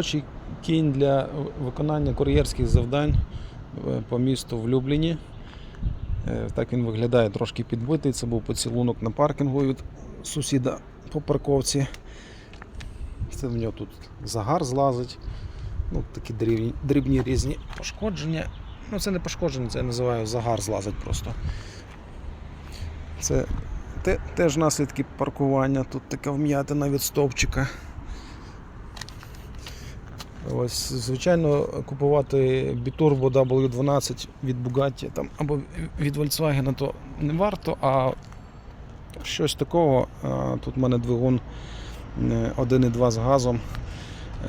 Робочий кінь для виконання кур'єрських завдань е, по місту в Любліні. Е, Так він виглядає трошки підбитий. Це був поцілунок на паркінгу від сусіда по парковці. Це в нього тут загар злазить. Ну, такі дрібні, дрібні різні пошкодження. Ну, це не пошкодження, це я називаю загар злазить просто. Це те, теж наслідки паркування. Тут така вм'ятина від стовпчика. Ось, звичайно, купувати Biturbo W12 від Bugatti там, або від Volkswagen то не варто, а щось такого. Тут в мене двигун е, 1,2 з газом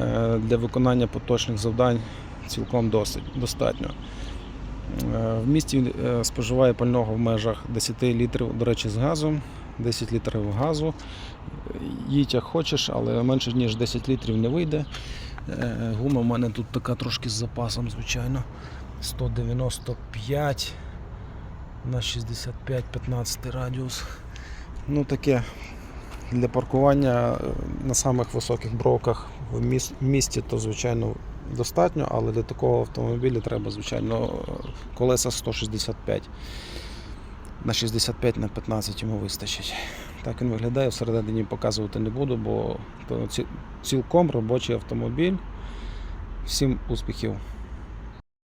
е, для виконання поточних завдань цілком досить достатньо. Е, В місті е, споживає пального в межах 10 літрів, до речі, з газом, 10 літрів газу. Їдь як хочеш, але менше ніж 10 літрів не вийде. Е, Гума в мене тут така трошки з запасом, звичайно. 195 на 65 15 радіус. Ну таке для паркування е, на самих високих бровках в місті, то звичайно достатньо, але для такого автомобіля треба, звичайно, колеса 165 на 65 на 15 йому вистачить. Так він виглядає, всередині показувати не буду, бо цілком робочий автомобіль. Всім успіхів!